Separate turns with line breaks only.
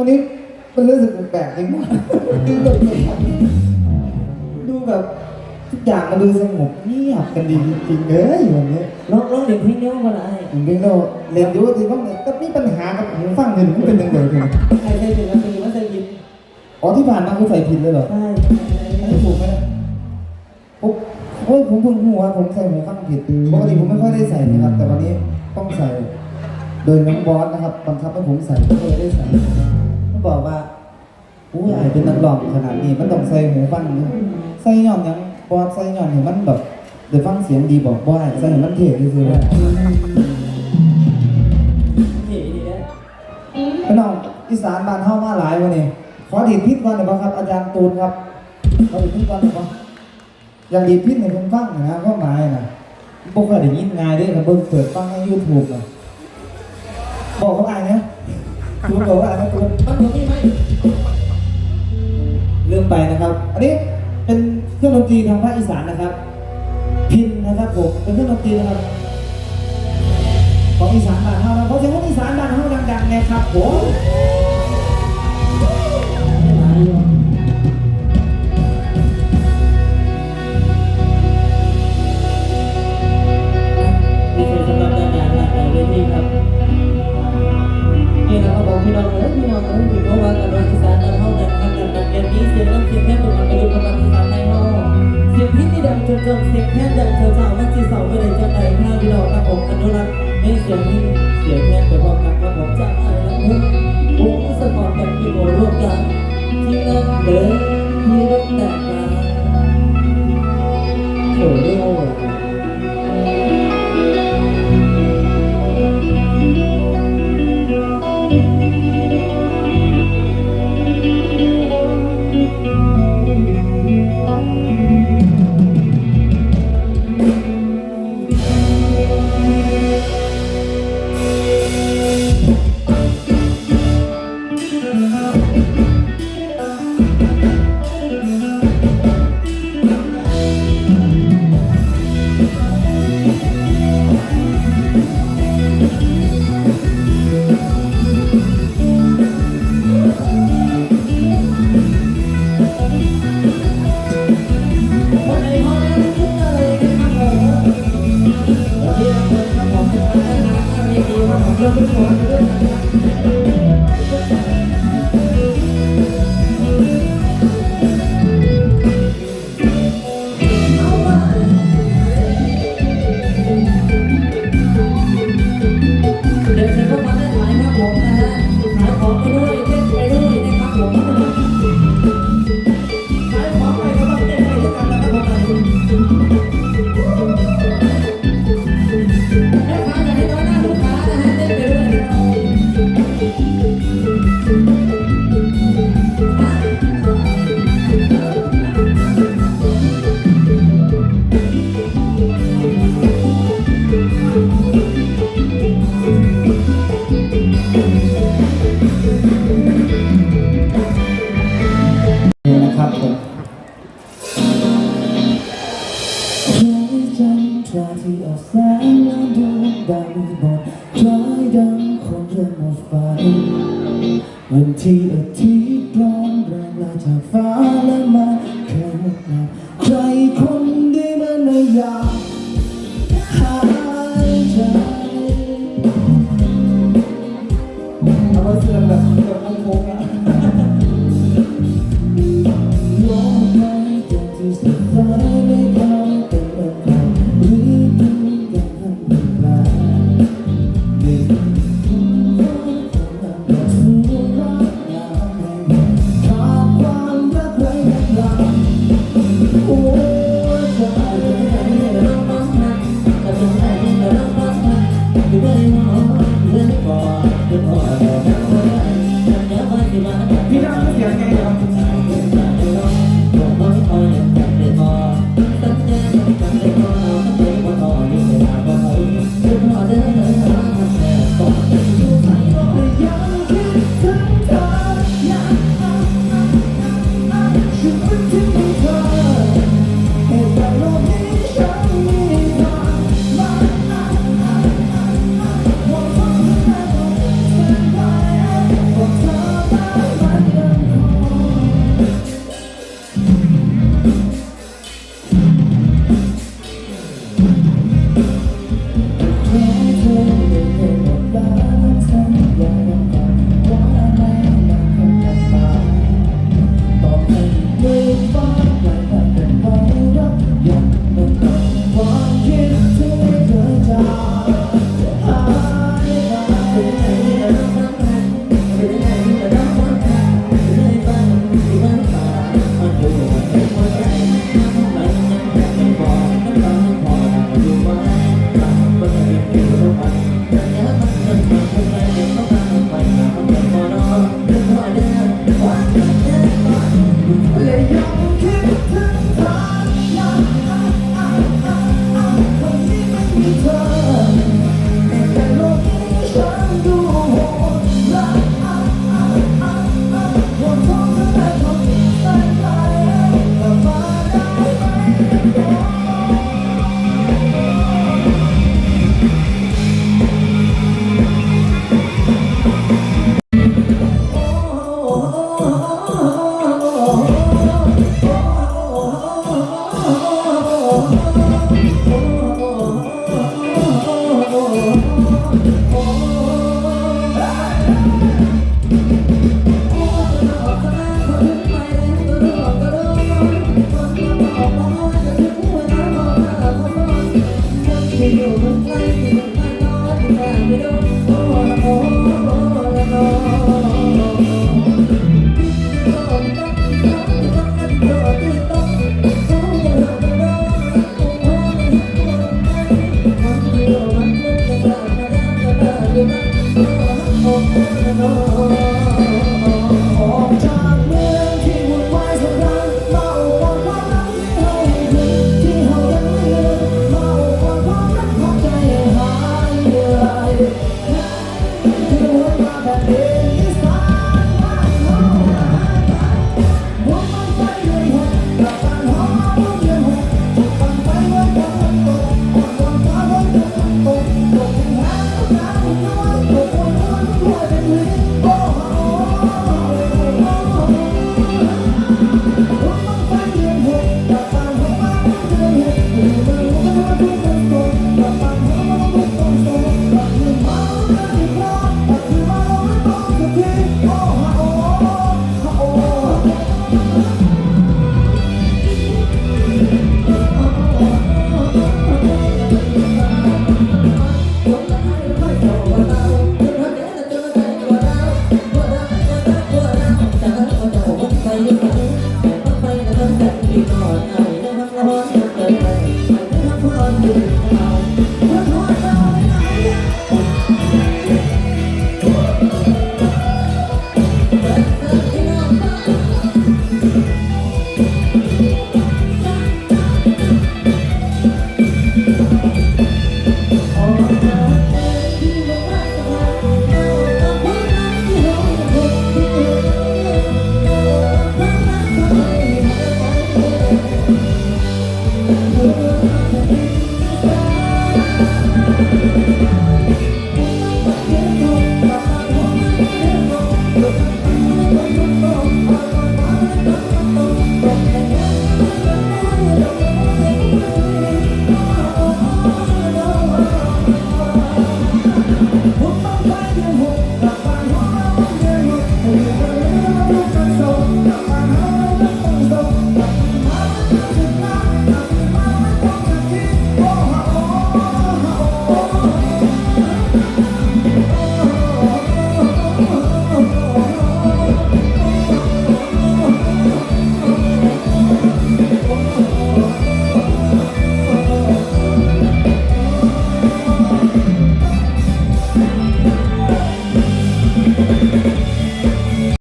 วันนี้มันรู้สึกแปลกๆจริงนะดูแบบทุกอย่างมันดูสงบเงียบกันดีจริงๆเลยวันนี้
ร้องร้องเดี๋ยวเพลงเดียวก็ได้
ผมเป็นเราเรียนรู้ที่ว่าก็มีปัญหากับหูฟังเลยมันเป็นยังไงเลย
ใครเคยถึงแล้วคือว่าจะยิน
อ๋อที่ผ่านมาคือใส่ผิดเลยเหรอ
ใช่
อันนี้ถูกไหมนะผมโอ้ยผมเพิ่งรู้ว่าผมใส่หูฟังผิดปกติผมไม่ค่อยได้ใส่นะครับ แต่วันนี้ต้องใส่ โดยน้องบอสนะครับบังคับให้ผมใส่ก็เลยได้ใส่เขา บอกว่าอู้ยอายเป็นนักร้องขนาดนี้มันต้องใส่หูฟังนะใส่ย่อนหยังบอสใส่ย่อนเห็นมันแบบเดี๋ยวฟังเสียงดีบอกบอสใส่ให้มันเท่ที่สุดเลย
เท่ดีนะ
พี่น้องอีสานบ้านเฮามาหลายวันนี้ขอดีดพิษก่อนหน่อยบ่ครับ อาจารย์ตูนครับขอดีดพิษก่อนหน่อยบ่อยากดีดพิษให้ผมฟังหนะก็หมายนะบ่เคยได้ยินง่ายเด้ครับเบิ่งเปิดฟังใน YouTube น่ะบอกเขาอายนะ คุณบอกว่าอะไรคุณ
มันผมมีไหม
เรื่องไปนะครับ อันนี้เป็นเครื่องดนตรีทางภาคอีสานนะครับ พินนะครับผมเป็นเครื่องดนตรีนะครับ ของอีสานบ้านเฮานะเพราะฉะนั้นอีสานบ้านเฮาดังๆนะครับผม
ษ์ Obrigado. ดวงดคล้ายดังคนเดิน
มดไฟวันที่อาทิตย์ร้อนแรงลาจากฟ้าและมาแค่หมดใครคน
พี่